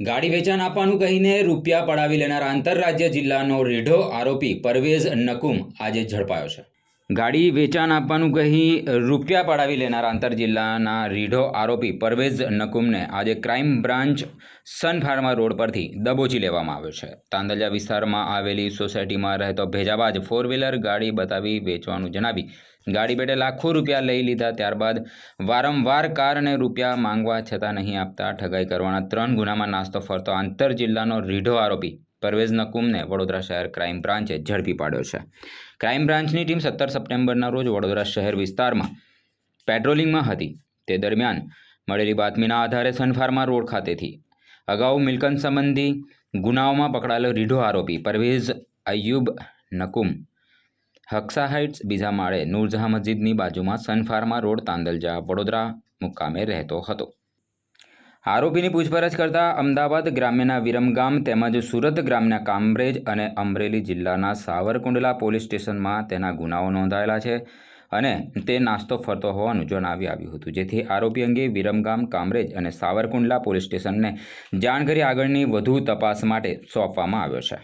ગાડી વેચાણ આપવાનું કહીને રૂપિયા પડાવી લેનાર આંતરરાજ્ય જિલ્લાનો રેઢો આરોપી પરવેઝ નકુમ આજે ઝડપાયો છે. ગાડી વેચાણ આપવાનું કહી રૂપિયા પડાવી લેનાર આંતર જિલ્લાના રીઢો આરોપી પરવેઝ નકુમને આજે crime branch Sun Pharma road પરથી દબોચી લેવામાં આવ્યો છે. તાંદલિયા વિસ્તારમાં આવેલી સોસાયટીમાં રહેતો ભેજાબાજ ફોર વ્હીલર ગાડી બતાવી વેચવાનું જણાવી ગાડી પેટે લાખો રૂપિયા લઈ લીધા, ત્યારબાદ વારંવાર કાર અને રૂપિયા માંગવા છતાં નહીં આપતા ઠગાઈ કરવાના ત્રણ ગુનામાં નાસ્તો ફરતો આંતર જિલ્લાનો રીઢો આરોપી પરવેઝ નકુમને વડોદરા શહેર ક્રાઇમ બ્રાન્ચે ઝડપી પાડ્યો છે. ક્રાઇમ બ્રાન્ચની ટીમ સત્તર સપ્ટેમ્બરના રોજ વડોદરા શહેર વિસ્તારમાં પેટ્રોલિંગમાં હતી. તે દરમિયાન મળેલી બાતમીના આધારે સનફાર્મા રોડ ખાતેથી અગાઉ મિલકત સંબંધી ગુનાઓમાં પકડાયેલો રીઢો આરોપી પરવેઝ અયુબ નકુમ, હક્સા હાઇટ્સ બીજા માળે નૂરજહાં મસ્જિદની બાજુમાં સનફાર્મા રોડ તાંદલજા વડોદરા મુકામે રહેતો હતો. આરોપીની પૂછપરછ કરતા અમદાવાદ ગ્રામ્યના વિરમગામ તેમજ સુરત ગ્રામના કામરેજ અને અમરેલી જિલ્લાના સાવરકુંડલા પોલીસ સ્ટેશનમાં તેના ગુનાઓ નોંધાયેલા છે અને તે નાસ્તો ફરતો હોવાનું જણાવી આવ્યું હતું. જેથી આરોપી અંગે વિરમગામ કામરેજ અને સાવરકુંડલા પોલીસ સ્ટેશનને જાણ કરી આગળની વધુ તપાસ માટે સોંપવામાં આવ્યો છે.